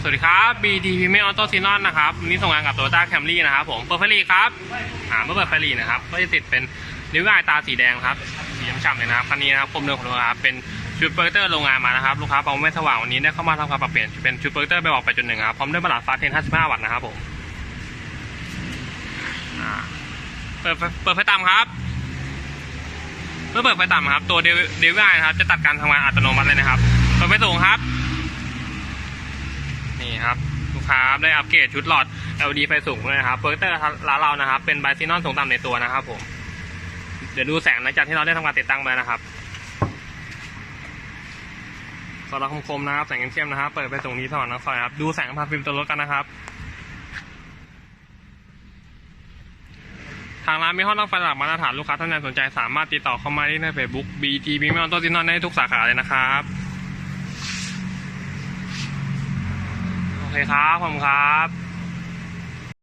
สวัสดีครับ BT p r e m i u m Auto s y n o n นะครับวันนี้ส่งงานกับ Toyota Camry นะครับผมเปิดไฟหลีครับอ่าเมื่อเปิดไฟหลีนะครับ ก็จะติดเป็นนิ้วอายตาสีแดงครับสีช้ำๆเลยนะครับคันนี้นะครับผมเดิมของเราครับเป็นชุดโปรเจคเตอร์โรงงานมานะครับ ลูกค้าปองไม่สว่างวันนี้ได้เข้ามาทำการปรับเปลี่ยนเป็นชุดโปรเจคเตอร์ไปบอกไปจุดหนึ่งครับ พร้อมด้วยบัตรฟ้าเทน55 วัตต์นะครับผมอ่าเปิดไฟเปิดไฟต่ำครับ เมื่อเปิดไฟต่ำครับ ตัวเดวิไอนะครับจะตัดการทำงานอัตโนมัติเลยนะครับเปิดไฟสูงครับ นี่ครับลูกค้าได้อัปเกรดชุดหลอด LED ไฟสูงด้วยนะครับโปรเจคเตอร์ร้านเรานะครับ เป็นไบซีนอนสูงต่ำในตัวนะครับผม เดี๋ยวดูแสงหลังจากที่เราได้ทำการติดตั้งไปนะครับสำหรับคมๆนะครับ แสงเข้มๆนะครับ เปิดไฟสูงนี้สว่างนักซอยครับ ดูแสงผ่านฟิล์มตัวรถกันนะครับ ทางร้านมีห้องรับไฟระดับมาตรฐานลูกค้าท่านใดสนใจสามารถติดต่อเข้ามาที่ใน Facebook BT p r e m i u m ต้นซินนอนได้ทุกสาขาเลยนะครับ โอ เคครับผมครับ